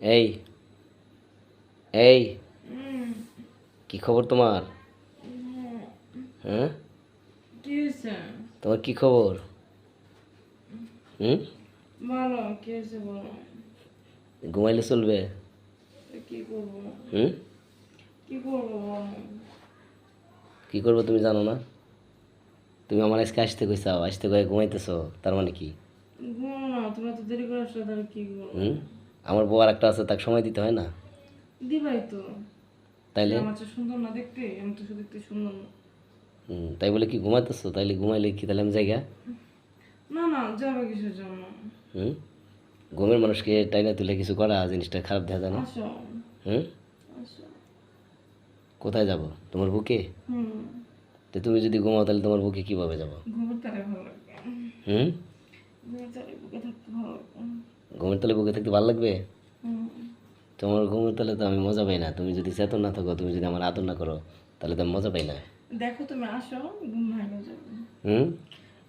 এই এই কি খবর তোমার? হ্যাঁ? তোমার কি খবর? হুম? বলো কি হয়েছে বলো? ঘুমাইলে চলবে? কি করব? হুম? কি করব কি করব তুমি জানো না? তুমি আমার আজকে আসতে কইসাও আসতে কয়ে ঘুমাইতেছো তার মানে কি? ঘুমাও না তোমরা তো দেরি করে আসলে তাহলে কি করব? হুম? আমার বউ আর একটা আছে তাকে সময় দিতে হয় না? দিবাই তো। তাইলে? আমার সুন্দর না দেখতে আমি তো দেখতে সুন্দর না। তাই বলে কি ঘুমাইতেছো? তাইলে ঘুমাইলে কি? তাহলে আমি জায়গা না না যাবে কিসের জন্য? হুম? ঘুমের মানুষকে টাইনা তুলে কিছু করা জিনিসটা খারাপ দেখা যায় না? হুম? কোথায় যাব? তোমার বুকে? তো তুমি যদি ঘুমাও তাহলে তোমার বুকে কীভাবে যাব? হুম? ঘুমের তালে বুকে থাকতে ভালো লাগবে? তোমার ঘুমের তালে তো আমি মজা পাই না। তুমি যদি চেতন না থাকো তুমি যদি আমার আদর না করো তাহলে তো আমি মজা পাই না। দেখো তুমি আসো ঘুম ভেঙে যাবে। হুম?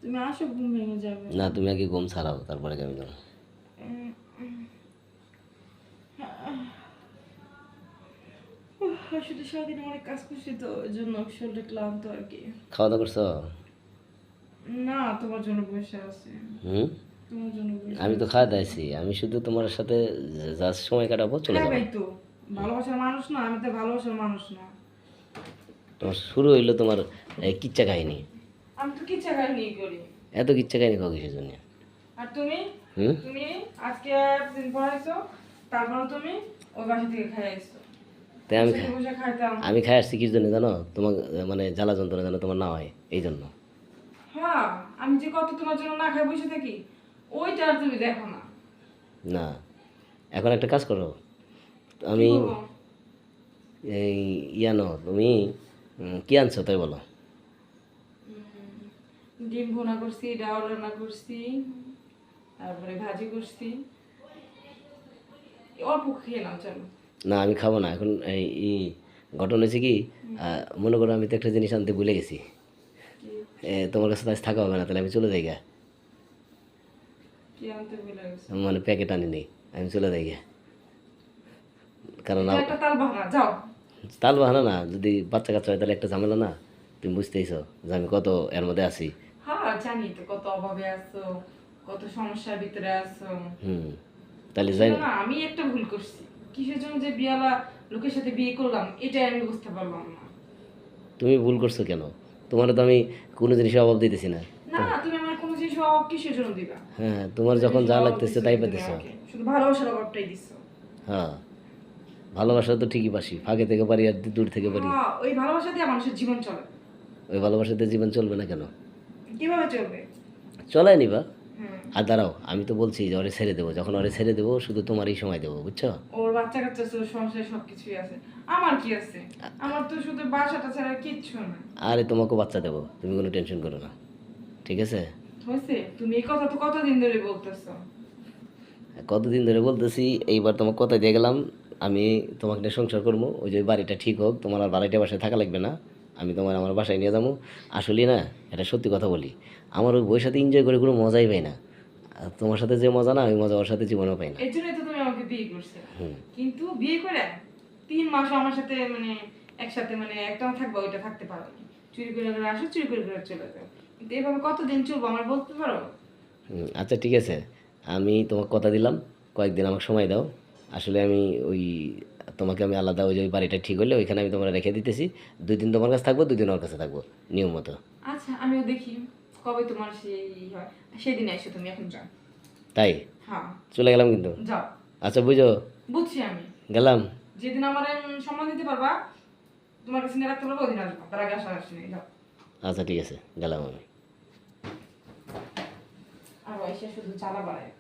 তুমি আসো ঘুম ভেঙে যাবে। না তুমি আগে ঘুম ছাড়াও তারপরে আমি যাব। আসলে সারাদিন অনেক কাজ করছি তো ওই জন্য শরীরটা ক্লান্ত আর কি। খাওয়া দাওয়া করছ? না তোমার জন্য বসে আছি। হুম? আমি তো খাওয়া দাইছি আমি শুধু তোমার সাথে যা সময় কাটাবো চলে হ্যাঁ যাব। ভাই তো ভালোবাসার মানুষ না আমি তো ভালোবাসার মানুষ না। তোমার শুরু হইল তোমার কিচ্ছা কাহিনী। আমি তো কি চাকার নিয়ে করি। এত কিচ্ছা কাহিনী কাউ কিসের জন্য? আর তুমি? তুমি আজকে দিন পড়াইছো তারপরে তুমি ওই বাসা থেকে খাইছো তাই আমি খাই আসছি কিসের জন্য জানো? তোমার মানে জ্বালা যন্ত্রণা যেন তোমার না হয় এই জন্য। হ্যাঁ আমি যে কত তোমার জন্য না খাই বসে থাকি। ওইটা আর তুমি দেখো না। না। এখন একটা কাজ করো। আমি? এই ইয়ানো তুমি কি আনছো তাই বলো? ডিম ভুনা করছি ডাল রান্না করছি তারপরে ভাজি করছি। অল্প নাও চলো। না আমি খাব না। এখন এই ঘটনা হয়েছে কি মনে করো আমি তো একটা জিনিস আনতে ভুলে গেছি। তোমার কাছে থাকা হবে না তাহলে আমি চলে যাই গা। মানে প্যাকেট আনি নেই আমি চলে যাই কারণ তাল বাহানা না যদি বাচ্চা কাচ্চা হয় তাহলে একটা ঝামেলা না তুমি বুঝতেইছো যে আমি কত এর মধ্যে আছি। হ্যাঁ জানি তো কত অভাবে আছো কত সমস্যার ভিতরে আছো। হুম তাহলে যাই না আমি একটা ভুল করছি। কিসের জন্য যে বিয়ালা লোকের সাথে বিয়ে করলাম আমি বুঝতে পারলাম না। তুমি ভুল করছ কেন? তোমার তো আমি কোনো জিনিসে অভাব দিতেছি না। না অভাব কিসের জন্য দিবা। হ্যাঁ তোমার যখন যা লাগতেছে তাই তুমি শুধু ভালোবাসার অভাবটাই দিছো। হ্যাঁ ভালোবাসা তো ঠিকই পাসি ফাঁকে থেকে পারি আর দূর থেকে পারি। হ্যাঁ ওই ভালোবাসা দিয়ে মানুষের জীবন চলে। ওই ভালোবাসাতে জীবন চলবে না কেন? কীভাবে চলবে? চলাই নিবা। আর দাঁড়াও আমি তো বলছি যে ওরে ছেড়ে দেবো যখন ওরে ছেড়ে দেবো শুধু তোমারই সময় দেবো বুঝছ? ওর বাচ্চা কাচ্চা ওর সংসারে সবকিছুই আছে। আমার কি আছে? আমার তো শুধু বাসাটা ছাড়া কিচ্ছু না আরে তোমাকেও বাচ্চা দেবো তুমি কোনো টেনশন করো না ঠিক আছে? হয়েছে? তুমি এই কথা তো কতদিন ধরে বলতেছো? কতদিন ধরে বলতেছি এইবার তোমাকে কথা দিয়ে গেলাম আমি তোমাকে নিয়ে সংসার করব ওই যে বাড়িটা ঠিক হোক তোমার আর বাড়িটা বাসায় থাকা লাগবে না আমি তোমার আমার বাসায় নিয়ে যাব। আসলে না এটা সত্যি কথা বলি আমার ওই বইয়ের সাথে এনজয় করে কোনো মজাই পাই না আর তোমার সাথে যে মজা না ওই মজা ওর সাথে জীবনেও পাই না। এর জন্যই তো তুমি আমাকে বিয়ে করছে। কিন্তু বিয়ে করে তিন মাস আমার সাথে মানে একসাথে মানে একটা থাকব ওইটা থাকতে পারো চুরি করে আসো চুরি করে করে চলে যাও। কিন্তু এভাবে কতদিন চলবো আমার বলতে পারো? আচ্ছা ঠিক আছে। আমি তোমাকে কথা দিলাম কয়েকদিন আমাকে সময় দাও। আসলে আমি ওই তোমাকে আমি আলাদা ওই যে বাড়িটা ঠিক হলে ওইখানে আমি তোমার রেখে দিতেছি। দুই দিন তোমার কাছে থাকব দুই দিন ওর কাছে থাকব নিয়ম মতো। আচ্ছা আমিও দেখি কবে তোমার সেই হয়। সেদিন এসো তুমি এখন যাও। তাই? হ্যাঁ। চলে গেলাম কিন্তু? যাও। আচ্ছা বুঝো? বুঝছি আমি। গেলাম। যেদিন আমার সম্মান দিতে পারবা তোমার কাছে নিয়ে রাখতে পারব ওদিন আসব। তার আগে আসা আচ্ছা ঠিক আছে গেলাম আমি। আর ওয়াইশা শুধু চালা বাড়ায়